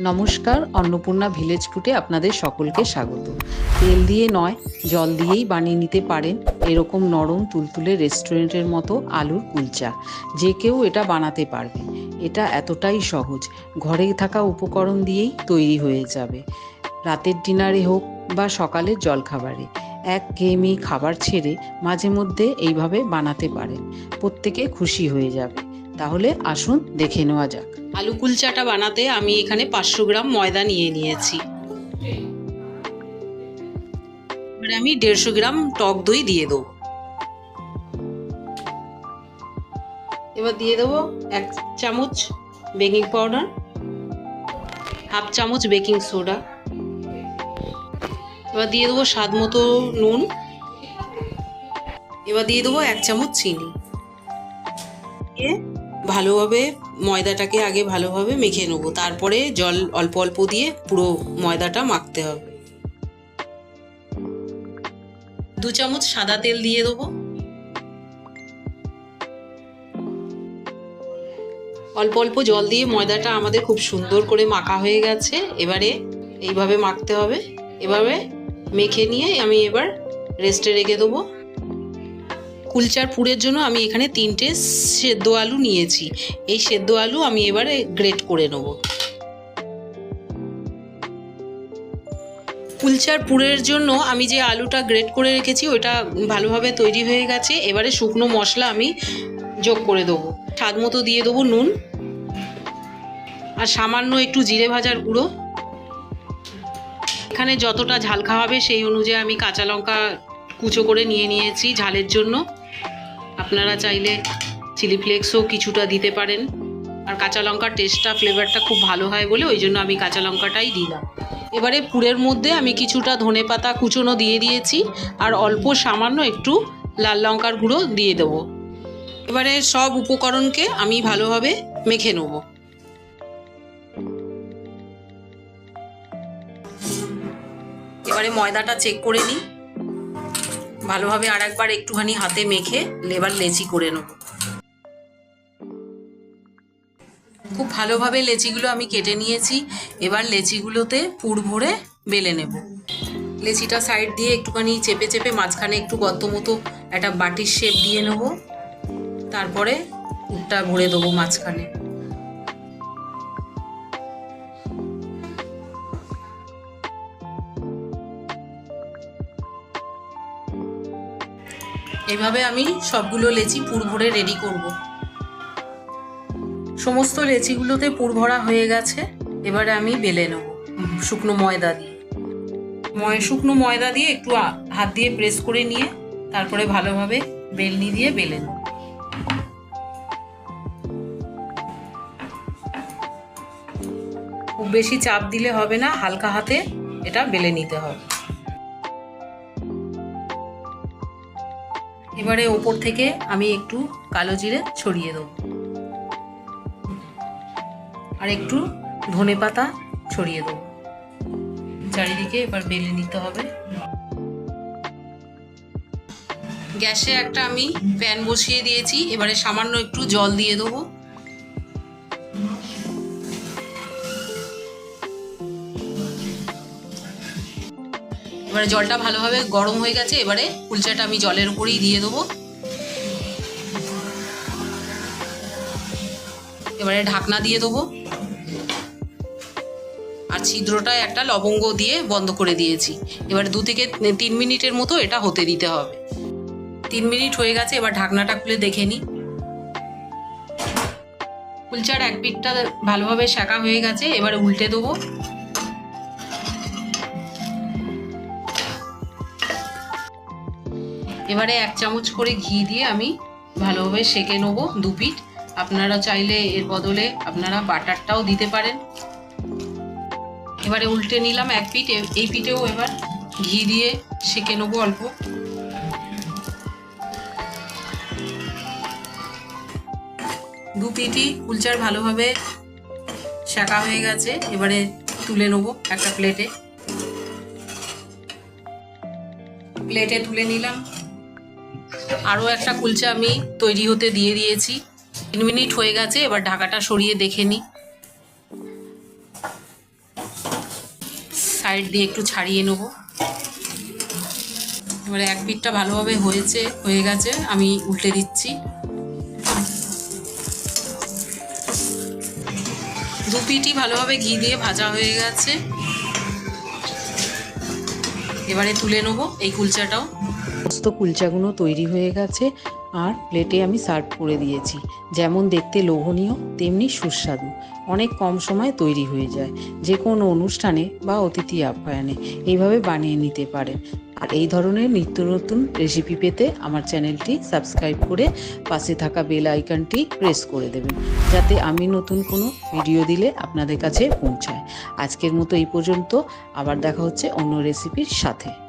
নমস্কার, অন্নপূর্ণা ভিলেজ ফুটে আপনাদের সকলকে স্বাগত। তেল দিয়ে নয়, জল দিয়েই বানিয়ে নিতে পারেন এরকম নরম তুলতুলে রেস্টুরেন্টের মতো আলুর কুলচা। যে কেউ এটা বানাতে পারবে। এটা এতটাই সহজ। ঘরে থাকা উপকরণ দিয়েই তৈরি হয়ে যাবে। রাতের ডিনারে হোক বা সকালের জলখাবারে। এক ঘেয়েমি খাবার ছেড়ে মাঝে মধ্যে এইভাবে বানাতে পারেন। প্রত্যেকে খুশি হয়ে যাবে। তাহলে আসুন দেখে নেওয়া যাক। আলু কুলচাটা বানাতে আমি এখানে পাঁচশো গ্রাম ময়দা নিয়ে নিয়েছি। এবারে আমি দেড়শো গ্রাম টক দই দিয়ে দেবো। এবার দিয়ে দেবো এক চামচ বেকিং পাউডার, হাফ চামচ বেকিং সোডা। এবার দিয়ে দেবো স্বাদ মতো নুন। এবার দিয়ে দেবো এক চামচ চিনি। দিয়ে ভালোভাবে ময়দাটাকে আগে ভালোভাবে মেখে নেব। তারপরে জল অল্প অল্প দিয়ে পুরো ময়দাটা মাখতে হবে। দু চামচ সাদা তেল দিয়ে দেবো। অল্প অল্প জল দিয়ে ময়দাটা আমাদের খুব সুন্দর করে মাখা হয়ে গেছে। এবারে এইভাবে মাখতে হবে। এভাবে মেখে নিয়ে আমি এবার রেস্টে রেখে দেবো। কুলচার পুরের জন্য আমি এখানে তিনটে সেদ্ধ আলু নিয়েছি। এই সেদ্ধ আলু আমি এবারে গ্রেট করে নেব। কুলচার পুরের জন্য আমি যে আলুটা গ্রেট করে রেখেছি, ওটা ভালোভাবে তৈরি হয়ে গেছে। এবারে শুকনো মশলা আমি যোগ করে দেবো। স্বাদ মতো দিয়ে দেবো নুন আর সামান্য একটু জিরে ভাজার গুঁড়ো। এখানে যতটা ঝাল খাওয়াবে সেই অনুযায়ী আমি কাঁচা লঙ্কা কুচো করে নিয়ে নিয়েছি ঝালের জন্য। আপনারা চাইলে চিলি ফ্লেক্সও কিছুটা দিতে পারেন। আর কাঁচা লঙ্কার টেস্টটা ফ্লেভারটা খুব ভালো হয় বলে ওই জন্য আমি কাঁচা লঙ্কাটাই দিলাম। এবারে পুরের মধ্যে আমি কিছুটা ধনে পাতা কুচোনো দিয়ে দিয়েছি আর অল্প সামান্য একটু লাল লঙ্কার গুঁড়ো দিয়ে দেবো। এবারে সব উপকরণকে আমি ভালোভাবে মেখে নেব। এবারে ময়দাটা চেক করে নিই। ভালোভাবে আর একবার একটুখানি হাতে মেখে লেবার লেচি করে নেব। খুব ভালোভাবে লেচিগুলো আমি কেটে নিয়েছি। এবার লেচিগুলোতে পুর ভরে বেলে নেব। লেচিটা সাইড দিয়ে একটুখানি চেপে চেপে মাঝখানে একটু গর্ত মতো একটা বাটির শেপ দিয়ে নেব। তারপরে পুরটা ভরে দেবো মাঝখানে। এভাবে আমি সবগুলো লেচি পুর ভরে রেডি করব। সমস্ত লেচিগুলোতে পুর ভরা হয়ে গেছে, এবারে আমি বেলে নেব শুকনো ময়দা দিয়ে। ময়, শুকনো ময়দা দিয়ে একটু হাত দিয়ে প্রেস করে নিয়ে তারপরে ভালোভাবে বেলনি দিয়ে বেলে নেব। খুব বেশি চাপ দিলে হবে না, হালকা হাতে এটা বেলে নিতে হবে। এবারে ওপর থেকে আমি একটু কালো জিরে ছড়িয়ে দেব। আর একটু ধনে পাতা ছড়িয়ে দেব। চারিদিকে এবার বেলে নিতে হবে। গ্যাসে একটা আমি প্যান বসিয়ে দিয়েছি। এবারে সামান্য একটু জল দিয়ে দেবো। এবারে জলটা ভালোভাবে গরম হয়ে গেছে, এবারে কুলচাটা আমি জলের উপরেই দিয়ে দেবো। এবারে ঢাকনা দিয়ে দেবো। আর ছিদ্রটায় একটা লবঙ্গ দিয়ে বন্ধ করে দিয়েছি। এবারে দু থেকে তিন মিনিটের মতো এটা হতে দিতে হবে। তিন মিনিট হয়ে গেছে, এবার ঢাকনাটা খুলে দেখে নিই। কুলচার এক পিঠটা ভালোভাবে শাঁকা হয়ে গেছে, এবারে উল্টে দেবো। এবারে এক চামচ করে ঘি দিয়ে আমি ভালোভাবে সেকে নেব দু পিঠ আপনারা চাইলে এর বদলে আপনারা বাটারটাও দিতে পারেন। এবারে উল্টে নিলাম এক পিঠ এই পিঠেও এবার ঘি দিয়ে সেকে নেব অল্প। দু পিঠই কুলচার ভালোভাবে শাঁকা হয়ে গেছে, এবারে তুলে নেব একটা প্লেটে। প্লেটে তুলে নিলাম। আরও একটা কুলচা আমি তৈরি হতে দিয়ে দিয়েছি। তিন মিনিট হয়ে গেছে, এবার ঢাকাটা সরিয়ে দেখে নিই। সাইড দিয়ে একটু ছাড়িয়ে নেব। এবারে এক পিঠটা ভালোভাবে হয়েছে, হয়ে গেছে, আমি উল্টে দিচ্ছি। দু পিঠই ভালোভাবে ঘি দিয়ে ভাজা হয়ে গেছে। এবারে তুলে নেব এই কুলচাটাও। সমস্ত কুলচাগুলো তৈরি হয়ে গেছে আর প্লেটে আমি সার্ভ করে দিয়েছি। যেমন দেখতে লোভনীয়, তেমনি সুস্বাদু। অনেক কম সময়ে তৈরি হয়ে যায়। যে কোনো অনুষ্ঠানে বা অতিথি আপ্যায়নে এইভাবে বানিয়ে নিতে পারেন আর এই ধরনের নিত্য নতুন রেসিপি পেতে আমার চ্যানেলটি সাবস্ক্রাইব করে পাশে থাকা বেল আইকনটি প্রেস করে দেবেন। যাতে আমি নতুন কোনো ভিডিও দিলে আপনাদের কাছে পৌঁছায়। আজকের মতো এই পর্যন্ত। আবার দেখা হচ্ছে অন্য রেসিপির সাথে।